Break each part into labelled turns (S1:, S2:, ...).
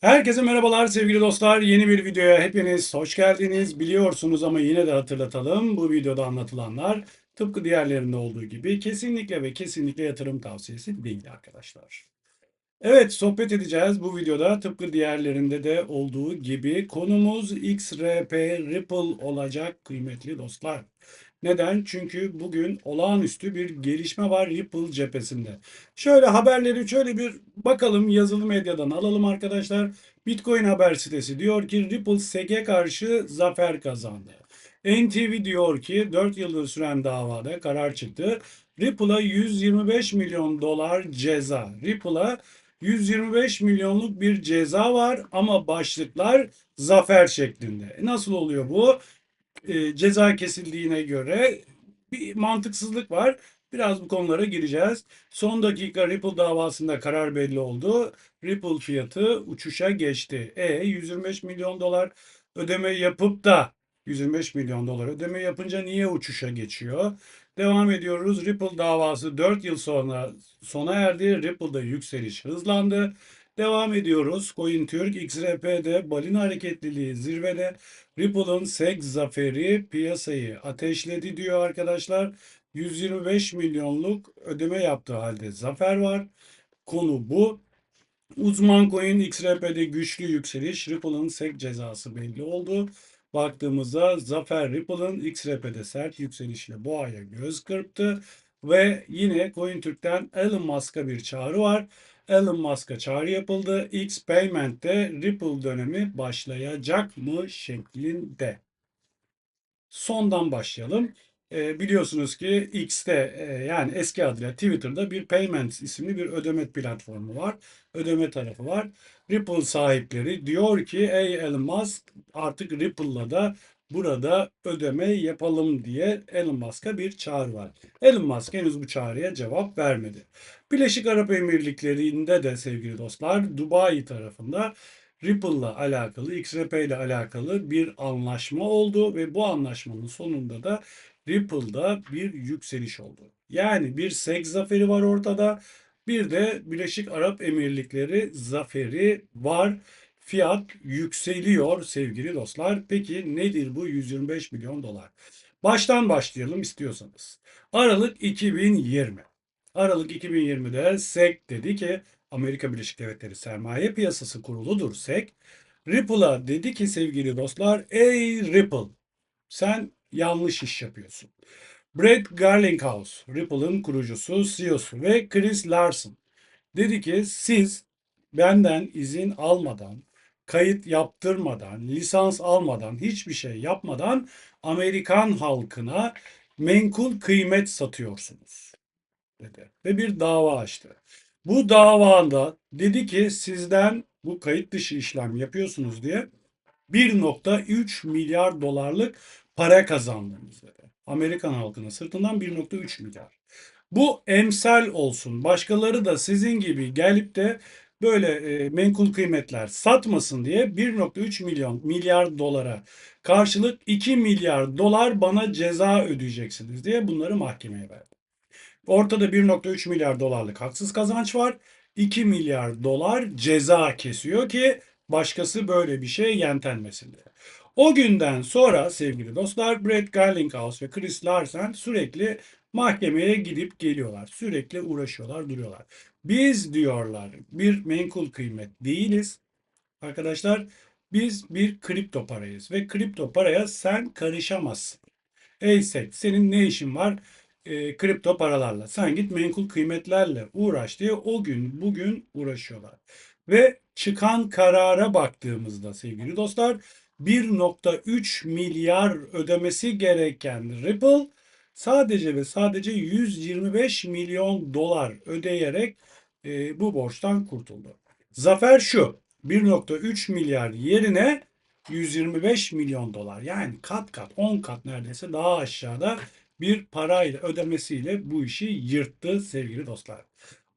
S1: Herkese merhabalar sevgili dostlar. Yeni bir videoya hepiniz hoş geldiniz. Biliyorsunuz ama yine de hatırlatalım. Bu videoda anlatılanlar tıpkı diğerlerinde olduğu gibi kesinlikle ve kesinlikle yatırım tavsiyesi değil arkadaşlar. Evet sohbet edeceğiz bu videoda tıpkı diğerlerinde de olduğu gibi konumuz XRP Ripple olacak kıymetli dostlar. Neden? Çünkü bugün olağanüstü bir gelişme var Ripple cephesinde. Şöyle haberleri şöyle bir bakalım yazılı medyadan alalım arkadaşlar. Bitcoin haber sitesi diyor ki Ripple SEC'e karşı zafer kazandı. NTV diyor ki 4 yıldır süren davada karar çıktı. Ripple'a 125 milyon dolar ceza. Ripple'a 125 milyonluk bir ceza var ama başlıklar zafer şeklinde. E Nasıl oluyor bu? E, ceza kesildiğine göre bir mantıksızlık var. Biraz bu konulara gireceğiz. Son dakika Ripple davasında karar belli oldu. Ripple fiyatı uçuşa geçti. E 125 milyon dolar ödeme yapıp da 125 milyon dolar ödeme yapınca niye uçuşa geçiyor? Devam ediyoruz. Ripple davası 4 yıl sonra sona erdi. Ripple'da yükseliş hızlandı. Devam ediyoruz. CoinTürk XRP'de balina hareketliliği zirvede. Ripple'ın SEC zaferi piyasayı ateşledi diyor arkadaşlar. 125 milyonluk ödeme yaptığı halde zafer var. Konu bu. Uzman coin XRP'de güçlü yükseliş. Ripple'ın SEC cezası belli oldu. Baktığımızda Zafer Ripple'ın XRP'de sert yükselişle boğaya göz kırptı. Ve yine CoinTürk'ten Elon Musk'a bir çağrı var. Elon Musk'a çağrı yapıldı. X Payment'te Ripple dönemi başlayacak mı şeklinde. Sondan başlayalım. E, biliyorsunuz ki X'te e, yani eski adıyla Twitter'da bir Payments isimli bir ödeme platformu var. Ödeme tarafı var. Ripple sahipleri diyor ki ey Elon Musk artık Ripple'la da burada ödeme yapalım diye Elon Musk'a bir çağrı var. Elon Musk henüz bu çağrıya cevap vermedi. Birleşik Arap Emirlikleri'nde de sevgili dostlar Dubai tarafında Ripple'la alakalı, XRP ile alakalı bir anlaşma oldu ve bu anlaşmanın sonunda da Ripple'da bir yükseliş oldu. Yani bir SEC zaferi var ortada. Bir de Birleşik Arap Emirlikleri zaferi var. Fiyat yükseliyor sevgili dostlar. Peki nedir bu 125 milyon dolar? Baştan başlayalım istiyorsanız. Aralık 2020. Aralık 2020'de SEC dedi ki Amerika Birleşik Devletleri Sermaye Piyasası Kurulu'dur SEC. Ripple'a dedi ki sevgili dostlar ey Ripple sen yanlış iş yapıyorsun. Brett Garlinghouse, Ripple'ın kurucusu, CEO'su ve Chris Larson dedi ki siz benden izin almadan, kayıt yaptırmadan, lisans almadan, hiçbir şey yapmadan Amerikan halkına menkul kıymet satıyorsunuz dedi ve bir dava açtı. Bu davada dedi ki sizden bu kayıt dışı işlem yapıyorsunuz diye 1.3 milyar dolarlık para kazandınız dedi. Amerikan halkının sırtından 1.3 milyar. Bu emsal olsun. Başkaları da sizin gibi gelip de böyle e, menkul kıymetler satmasın diye 1.3 milyon milyar dolara karşılık 2 milyar dolar bana ceza ödeyeceksiniz diye bunları mahkemeye verdi. Ortada 1.3 milyar dolarlık haksız kazanç var. 2 milyar dolar ceza kesiyor ki başkası böyle bir şey yentenmesin diye. O günden sonra sevgili dostlar Brett Garlinghouse ve Chris Larsen sürekli mahkemeye gidip geliyorlar. Sürekli uğraşıyorlar, duruyorlar. Biz diyorlar bir menkul kıymet değiliz. Arkadaşlar biz bir kripto parayız ve kripto paraya sen karışamazsın. Ey SEC senin ne işin var e, kripto paralarla? Sen git menkul kıymetlerle uğraş diye o gün bugün uğraşıyorlar. Ve çıkan karara baktığımızda sevgili dostlar 1.3 milyar ödemesi gereken Ripple sadece ve sadece 125 milyon dolar ödeyerek e, bu borçtan kurtuldu. Zafer şu 1.3 milyar yerine 125 milyon dolar yani kat kat 10 kat neredeyse daha aşağıda bir parayla ödemesiyle bu işi yırttı sevgili dostlar.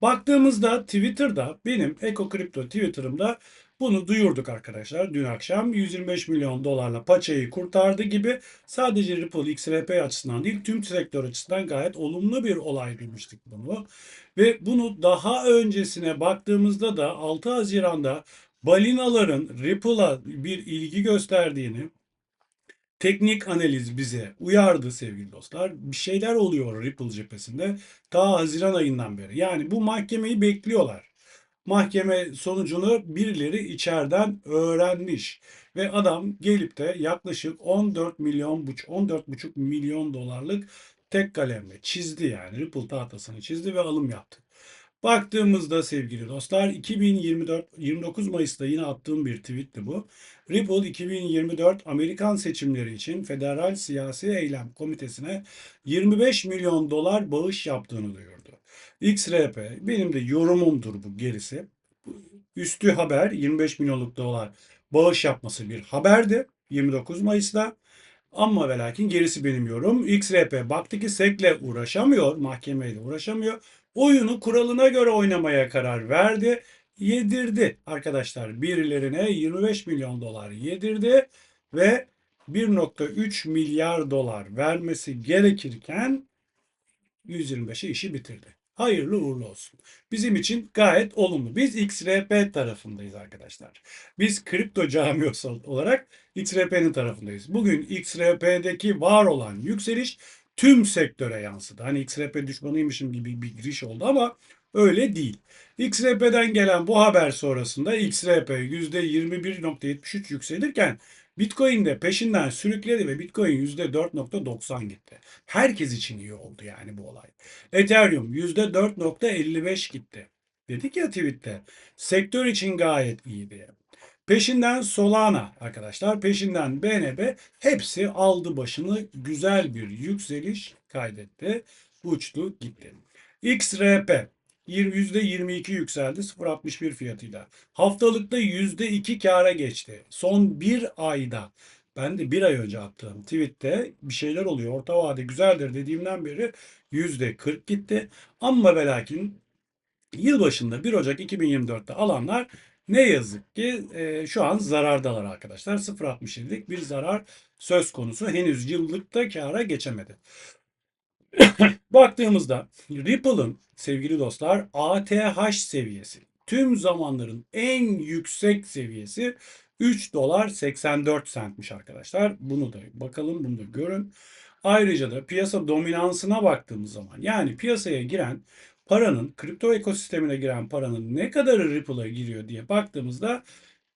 S1: Baktığımızda Twitter'da benim Eko Kripto Twitter'ımda bunu duyurduk arkadaşlar dün akşam 125 milyon dolarla paçayı kurtardı gibi sadece Ripple XRP açısından değil tüm sektör açısından gayet olumlu bir olay demiştik bunu. Ve bunu daha öncesine baktığımızda da 6 Haziran'da balinaların Ripple'a bir ilgi gösterdiğini teknik analiz bize uyardı sevgili dostlar. Bir şeyler oluyor Ripple cephesinde ta Haziran ayından beri. Yani bu mahkemeyi bekliyorlar. Mahkeme sonucunu birileri içeriden öğrenmiş ve adam gelip de yaklaşık 14 milyon 14,5 milyon dolarlık tek kalemle çizdi yani Ripple tahtasını çizdi ve alım yaptı. Baktığımızda sevgili dostlar 2024 29 Mayıs'ta yine attığım bir tweetti bu. Ripple 2024 Amerikan seçimleri için Federal Siyasi Eylem Komitesi'ne 25 milyon dolar bağış yaptığını duyurdu. XRP benim de yorumumdur bu gerisi. Üstü haber 25 milyonluk dolar bağış yapması bir haberdi 29 Mayıs'ta. Ama ve lakin gerisi benim yorum. XRP baktı ki SEC'le uğraşamıyor, mahkemeyle uğraşamıyor. Oyunu kuralına göre oynamaya karar verdi. Yedirdi arkadaşlar. Birilerine 25 milyon dolar yedirdi ve 1.3 milyar dolar vermesi gerekirken 125'e işi bitirdi. Hayırlı uğurlu olsun. Bizim için gayet olumlu. Biz XRP tarafındayız arkadaşlar. Biz kripto camiası olarak XRP'nin tarafındayız. Bugün XRP'deki var olan yükseliş tüm sektöre yansıdı. Hani XRP düşmanıymışım gibi bir giriş oldu ama öyle değil. XRP'den gelen bu haber sonrasında XRP %21.73 yükselirken Bitcoin de peşinden sürükledi ve Bitcoin %4.90 gitti. Herkes için iyi oldu yani bu olay. Ethereum %4.55 gitti. Dedik ya tweette sektör için gayet iyi diye. Peşinden Solana arkadaşlar, peşinden BNB hepsi aldı başını güzel bir yükseliş kaydetti. Uçtu gitti. XRP %22 yükseldi 0.61 fiyatıyla. Haftalıkta %2 kâra geçti. Son bir ayda ben de bir ay önce attığım tweette bir şeyler oluyor. Orta vade güzeldir dediğimden beri %40 gitti. Ama ve lakin yılbaşında 1 Ocak 2024'te alanlar ne yazık ki e, şu an zarardalar arkadaşlar. 0.67'lik bir zarar söz konusu. Henüz yıllıkta kâra geçemedi. Baktığımızda Ripple'ın sevgili dostlar ATH seviyesi tüm zamanların en yüksek seviyesi 3 dolar 84 centmiş arkadaşlar. Bunu da bakalım bunu da görün. Ayrıca da piyasa dominansına baktığımız zaman yani piyasaya giren paranın kripto ekosistemine giren paranın ne kadarı Ripple'a giriyor diye baktığımızda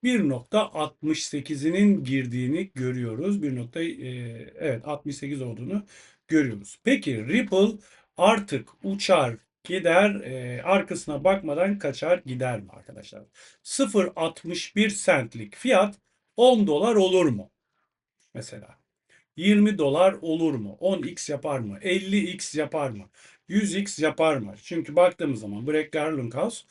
S1: 1.68'inin girdiğini görüyoruz. 1. E, evet 68 olduğunu görüyoruz. Peki Ripple artık uçar gider e, arkasına bakmadan kaçar gider mi arkadaşlar? 0.61 centlik fiyat 10 dolar olur mu? Mesela 20 dolar olur mu? 10x yapar mı? 50x yapar mı? 100x yapar mı? Çünkü baktığımız zaman Brett Garlinghouse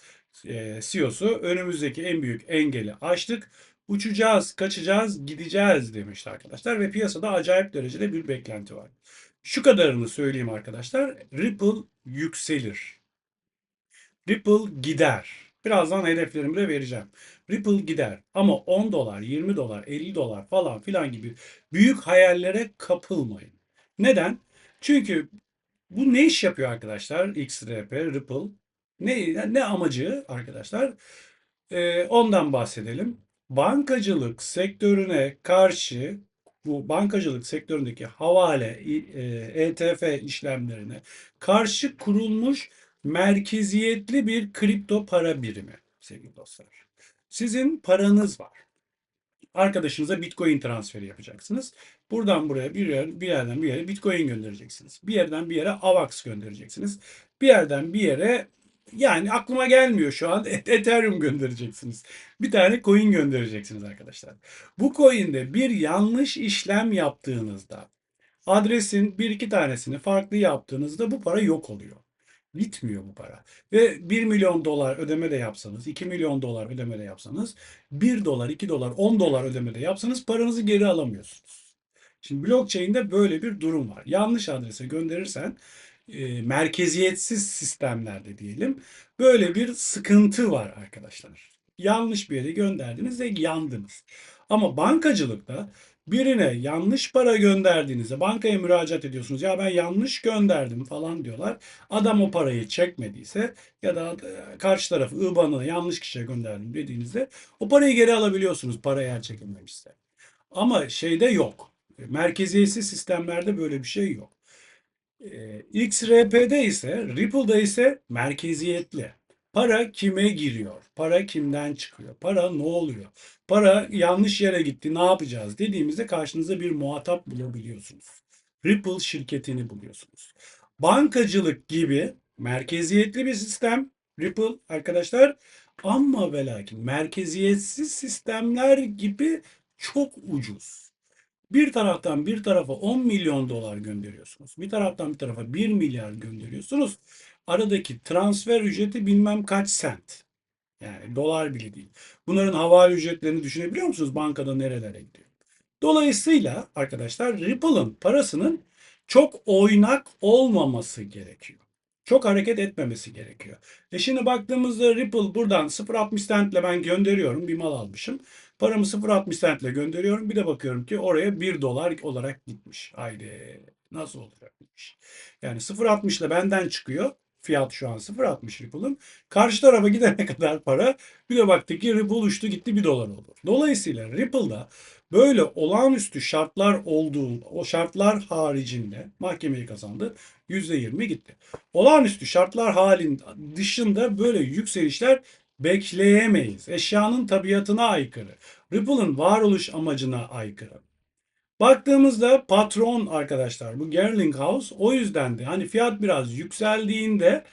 S1: e, CEO'su önümüzdeki en büyük engeli aştık. Uçacağız, kaçacağız, gideceğiz demişti arkadaşlar ve piyasada acayip derecede bir beklenti var. Şu kadarını söyleyeyim arkadaşlar. Ripple yükselir. Ripple gider. Birazdan hedeflerimi de vereceğim. Ripple gider ama 10 dolar, 20 dolar, 50 dolar falan filan gibi büyük hayallere kapılmayın. Neden? Çünkü bu ne iş yapıyor arkadaşlar? XRP, Ripple. Ne, ne amacı arkadaşlar? Ee, ondan bahsedelim. Bankacılık sektörüne karşı bu bankacılık sektöründeki havale, ETF e işlemlerine karşı kurulmuş merkeziyetli bir kripto para birimi sevgili dostlar. Sizin paranız var. Arkadaşınıza Bitcoin transferi yapacaksınız. Buradan buraya bir, yer, bir yerden bir yere Bitcoin göndereceksiniz. Bir yerden bir yere AVAX göndereceksiniz. Bir yerden bir yere yani aklıma gelmiyor şu an Ethereum göndereceksiniz. Bir tane coin göndereceksiniz arkadaşlar. Bu coin'de bir yanlış işlem yaptığınızda adresin bir iki tanesini farklı yaptığınızda bu para yok oluyor. Bitmiyor bu para. Ve 1 milyon dolar ödeme de yapsanız, 2 milyon dolar ödeme de yapsanız, 1 dolar, 2 dolar, 10 dolar ödeme de yapsanız paranızı geri alamıyorsunuz. Şimdi blockchain'de böyle bir durum var. Yanlış adrese gönderirsen e, merkeziyetsiz sistemlerde diyelim böyle bir sıkıntı var arkadaşlar. Yanlış bir yere gönderdiniz ve yandınız. Ama bankacılıkta birine yanlış para gönderdiğinizde bankaya müracaat ediyorsunuz. Ya ben yanlış gönderdim falan diyorlar. Adam o parayı çekmediyse ya da e, karşı tarafı IBAN'ını yanlış kişiye gönderdim dediğinizde o parayı geri alabiliyorsunuz para eğer çekilmemişse. Ama şeyde yok. Merkeziyetsiz sistemlerde böyle bir şey yok. Ee, XRP'de ise, Ripple'da ise merkeziyetli. Para kime giriyor? Para kimden çıkıyor? Para ne oluyor? Para yanlış yere gitti, ne yapacağız dediğimizde karşınıza bir muhatap bulabiliyorsunuz. Ripple şirketini buluyorsunuz. Bankacılık gibi merkeziyetli bir sistem Ripple arkadaşlar ama ve lakin merkeziyetsiz sistemler gibi çok ucuz. Bir taraftan bir tarafa 10 milyon dolar gönderiyorsunuz. Bir taraftan bir tarafa 1 milyar gönderiyorsunuz. Aradaki transfer ücreti bilmem kaç sent. Yani dolar bile değil. Bunların havale ücretlerini düşünebiliyor musunuz? Bankada nerelere gidiyor? Dolayısıyla arkadaşlar Ripple'ın parasının çok oynak olmaması gerekiyor. Çok hareket etmemesi gerekiyor. E şimdi baktığımızda Ripple buradan 0.60 centle ben gönderiyorum. Bir mal almışım. Paramı 0.60 centle gönderiyorum. Bir de bakıyorum ki oraya 1 dolar olarak gitmiş. Haydi nasıl olacakmış? Yani 0.60 ile benden çıkıyor. Fiyat şu an 0.60 Ripple'ın. Karşı tarafa gidene kadar para. Bir de baktık ki Ripple uçtu gitti 1 dolar oldu. Dolayısıyla Ripple'da böyle olağanüstü şartlar olduğu o şartlar haricinde mahkemeyi kazandı. %20 gitti. Olağanüstü şartlar halin dışında böyle yükselişler bekleyemeyiz. Eşyanın tabiatına aykırı. Ripple'ın varoluş amacına aykırı. Baktığımızda patron arkadaşlar bu Gerling House o yüzden de hani fiyat biraz yükseldiğinde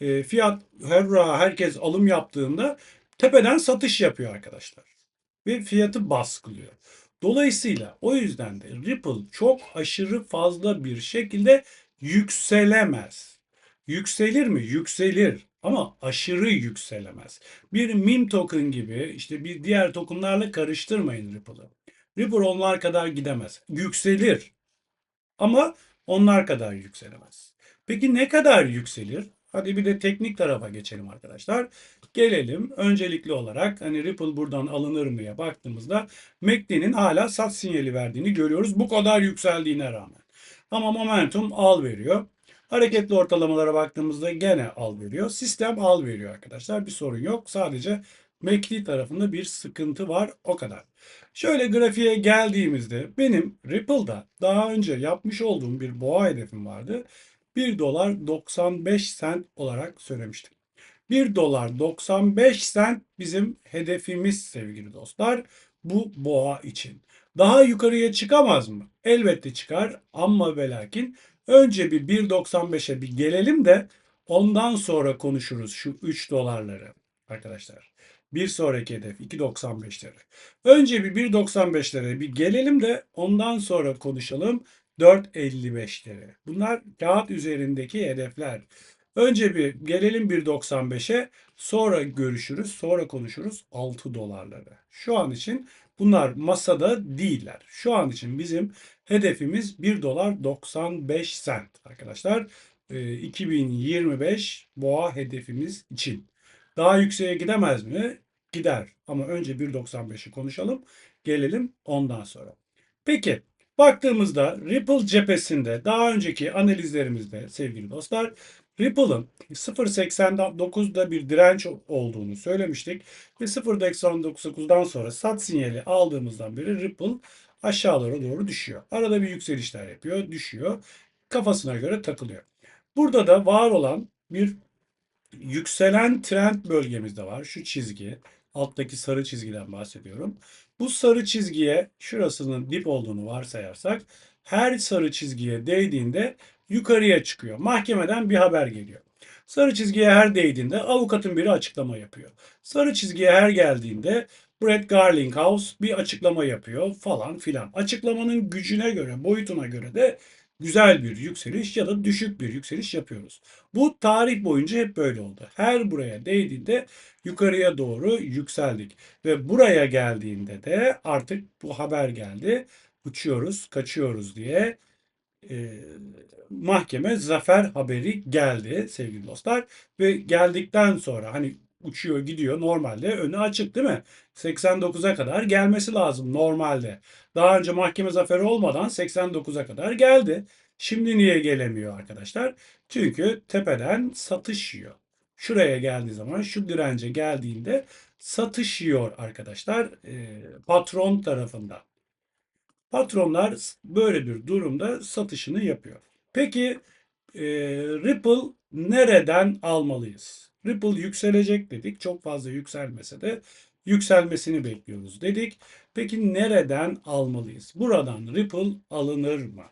S1: e, fiyat hurra herkes alım yaptığında tepeden satış yapıyor arkadaşlar. Ve fiyatı baskılıyor. Dolayısıyla o yüzden de Ripple çok aşırı fazla bir şekilde yükselemez. Yükselir mi? Yükselir ama aşırı yükselemez. Bir meme token gibi işte bir diğer tokenlarla karıştırmayın Ripple'ı. Ripple onlar kadar gidemez. Yükselir ama onlar kadar yükselemez. Peki ne kadar yükselir? Hadi bir de teknik tarafa geçelim arkadaşlar. Gelelim öncelikli olarak hani Ripple buradan alınır mıya baktığımızda MACD'nin hala sat sinyali verdiğini görüyoruz. Bu kadar yükseldiğine rağmen. Ama momentum al veriyor. Hareketli ortalamalara baktığımızda gene al veriyor. Sistem al veriyor arkadaşlar. Bir sorun yok. Sadece MACD tarafında bir sıkıntı var. O kadar. Şöyle grafiğe geldiğimizde benim Ripple'da daha önce yapmış olduğum bir boğa hedefim vardı. 1 dolar 95 cent olarak söylemiştim. 1 dolar 95 cent bizim hedefimiz sevgili dostlar bu boğa için. Daha yukarıya çıkamaz mı? Elbette çıkar ama ve lakin önce bir 1.95'e bir gelelim de ondan sonra konuşuruz şu 3 dolarları arkadaşlar. Bir sonraki hedef 2.95'lere. Önce bir 1.95'lere bir gelelim de ondan sonra konuşalım 4.55'lere. Bunlar kağıt üzerindeki hedefler. Önce bir gelelim 1.95'e sonra görüşürüz sonra konuşuruz 6 dolarları. Şu an için bunlar masada değiller. Şu an için bizim hedefimiz 1 dolar 95 cent arkadaşlar. 2025 boğa hedefimiz için. Daha yükseğe gidemez mi? Gider. Ama önce 1.95'i konuşalım. Gelelim ondan sonra. Peki baktığımızda Ripple cephesinde daha önceki analizlerimizde sevgili dostlar Ripple'ın 0.89'da bir direnç olduğunu söylemiştik. Ve 0.99'dan sonra sat sinyali aldığımızdan beri Ripple aşağılara doğru düşüyor. Arada bir yükselişler yapıyor, düşüyor. Kafasına göre takılıyor. Burada da var olan bir yükselen trend bölgemizde var. Şu çizgi. Alttaki sarı çizgiden bahsediyorum. Bu sarı çizgiye şurasının dip olduğunu varsayarsak her sarı çizgiye değdiğinde yukarıya çıkıyor. Mahkemeden bir haber geliyor. Sarı çizgiye her değdiğinde avukatın biri açıklama yapıyor. Sarı çizgiye her geldiğinde Brett Garlinghouse bir açıklama yapıyor falan filan. Açıklamanın gücüne göre, boyutuna göre de güzel bir yükseliş ya da düşük bir yükseliş yapıyoruz. Bu tarih boyunca hep böyle oldu. Her buraya değdiğinde yukarıya doğru yükseldik. Ve buraya geldiğinde de artık bu haber geldi. Uçuyoruz, kaçıyoruz diye e, mahkeme zafer haberi geldi sevgili dostlar. Ve geldikten sonra hani uçuyor gidiyor. Normalde önü açık değil mi? 89'a kadar gelmesi lazım normalde. Daha önce mahkeme zaferi olmadan 89'a kadar geldi. Şimdi niye gelemiyor arkadaşlar? Çünkü tepeden satış yiyor. Şuraya geldiği zaman şu dirence geldiğinde satış yiyor arkadaşlar e, patron tarafından. Patronlar böyle bir durumda satışını yapıyor. Peki e, Ripple nereden almalıyız? Ripple yükselecek dedik. Çok fazla yükselmese de yükselmesini bekliyoruz dedik. Peki nereden almalıyız? Buradan Ripple alınır mı?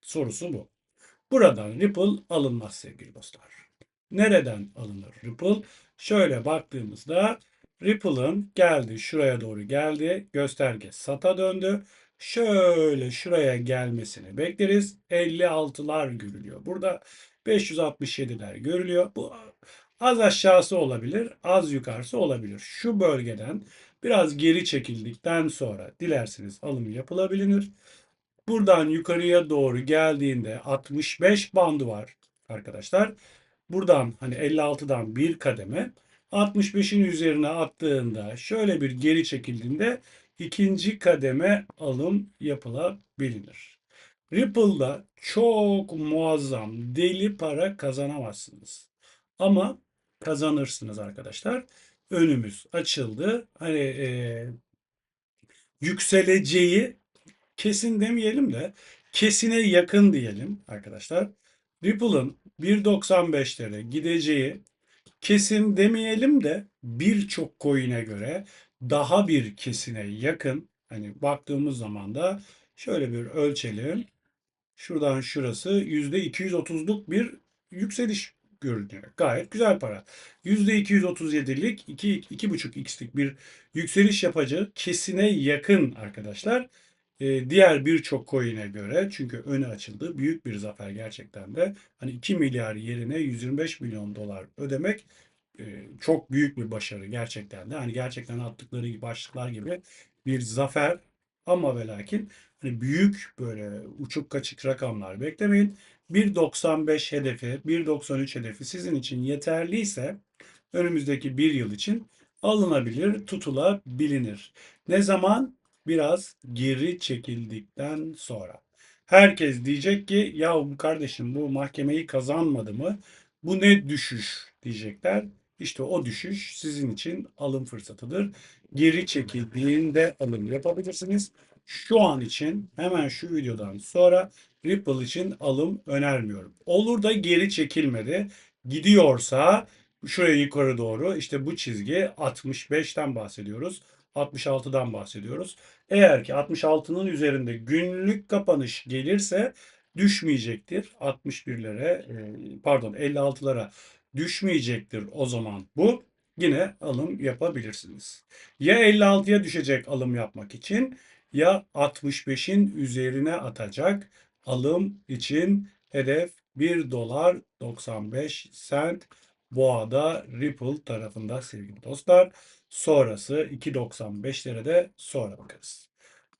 S1: Sorusu bu. Buradan Ripple alınmaz sevgili dostlar. Nereden alınır Ripple? Şöyle baktığımızda Ripple'ın geldi şuraya doğru geldi. Gösterge SAT'a döndü. Şöyle şuraya gelmesini bekleriz. 56'lar görülüyor. Burada 567'ler görülüyor. Bu az aşağısı olabilir, az yukarısı olabilir. Şu bölgeden biraz geri çekildikten sonra dilerseniz alım yapılabilir. Buradan yukarıya doğru geldiğinde 65 bandı var arkadaşlar. Buradan hani 56'dan bir kademe 65'in üzerine attığında şöyle bir geri çekildiğinde ikinci kademe alım yapılabilir. Ripple'da çok muazzam deli para kazanamazsınız. Ama kazanırsınız arkadaşlar. Önümüz açıldı. Hani e, yükseleceği kesin demeyelim de kesine yakın diyelim arkadaşlar. Ripple'ın 1.95'lere gideceği kesin demeyelim de birçok coin'e göre daha bir kesine yakın. Hani baktığımız zaman da şöyle bir ölçelim. Şuradan şurası %230'luk bir yükseliş görünüyor. Gayet güzel para. %237'lik 2,5x'lik bir yükseliş yapacak kesine yakın arkadaşlar. Ee, diğer birçok coin'e göre çünkü önü açıldı. Büyük bir zafer gerçekten de. Hani 2 milyar yerine 125 milyon dolar ödemek e, çok büyük bir başarı gerçekten de. Hani gerçekten attıkları başlıklar gibi bir zafer ama ve lakin hani büyük böyle uçuk kaçık rakamlar beklemeyin. 1.95 hedefi, 1.93 hedefi sizin için yeterliyse önümüzdeki bir yıl için alınabilir, tutulabilir. Ne zaman? Biraz geri çekildikten sonra. Herkes diyecek ki ya bu kardeşim bu mahkemeyi kazanmadı mı? Bu ne düşüş diyecekler. İşte o düşüş sizin için alım fırsatıdır. Geri çekildiğinde alım yapabilirsiniz. Şu an için hemen şu videodan sonra Ripple için alım önermiyorum. Olur da geri çekilmedi. Gidiyorsa şuraya yukarı doğru işte bu çizgi 65'ten bahsediyoruz. 66'dan bahsediyoruz. Eğer ki 66'nın üzerinde günlük kapanış gelirse düşmeyecektir. 61'lere pardon 56'lara düşmeyecektir o zaman bu. Yine alım yapabilirsiniz. Ya 56'ya düşecek alım yapmak için ya 65'in üzerine atacak alım için hedef 1 dolar 95 sent boğada Ripple tarafında sevgili dostlar. Sonrası 2.95'lere de sonra bakarız.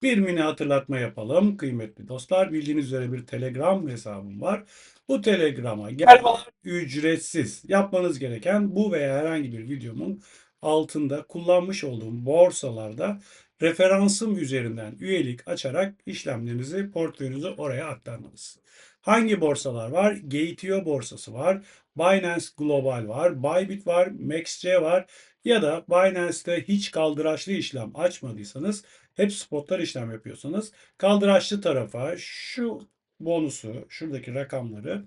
S1: Bir mini hatırlatma yapalım kıymetli dostlar. Bildiğiniz üzere bir Telegram hesabım var. Bu Telegram'a gelmeler ücretsiz. Yapmanız gereken bu veya herhangi bir videomun altında kullanmış olduğum borsalarda referansım üzerinden üyelik açarak işlemlerinizi, portföyünüzü oraya aktarmanız. Hangi borsalar var? Gate.io borsası var. Binance Global var. Bybit var. MaxC var. Ya da Binance'te hiç kaldıraçlı işlem açmadıysanız, hep spotlar işlem yapıyorsanız kaldıraçlı tarafa şu bonusu, şuradaki rakamları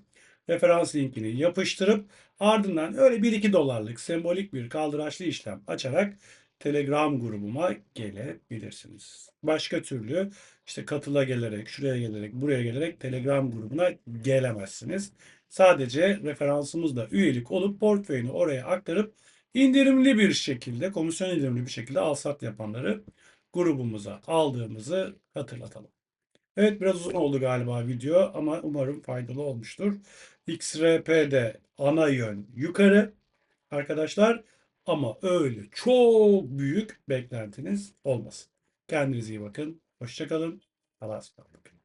S1: referans linkini yapıştırıp ardından öyle 1-2 dolarlık sembolik bir kaldıraçlı işlem açarak Telegram grubuma gelebilirsiniz. Başka türlü işte katıla gelerek, şuraya gelerek, buraya gelerek Telegram grubuna gelemezsiniz. Sadece referansımızla üyelik olup portföyünü oraya aktarıp indirimli bir şekilde, komisyon indirimli bir şekilde alsat yapanları grubumuza aldığımızı hatırlatalım. Evet biraz uzun oldu galiba video ama umarım faydalı olmuştur. XRP'de ana yön yukarı arkadaşlar ama öyle çok büyük beklentiniz olmasın. Kendinize iyi bakın. Hoşçakalın. Allah'a ısmarladık.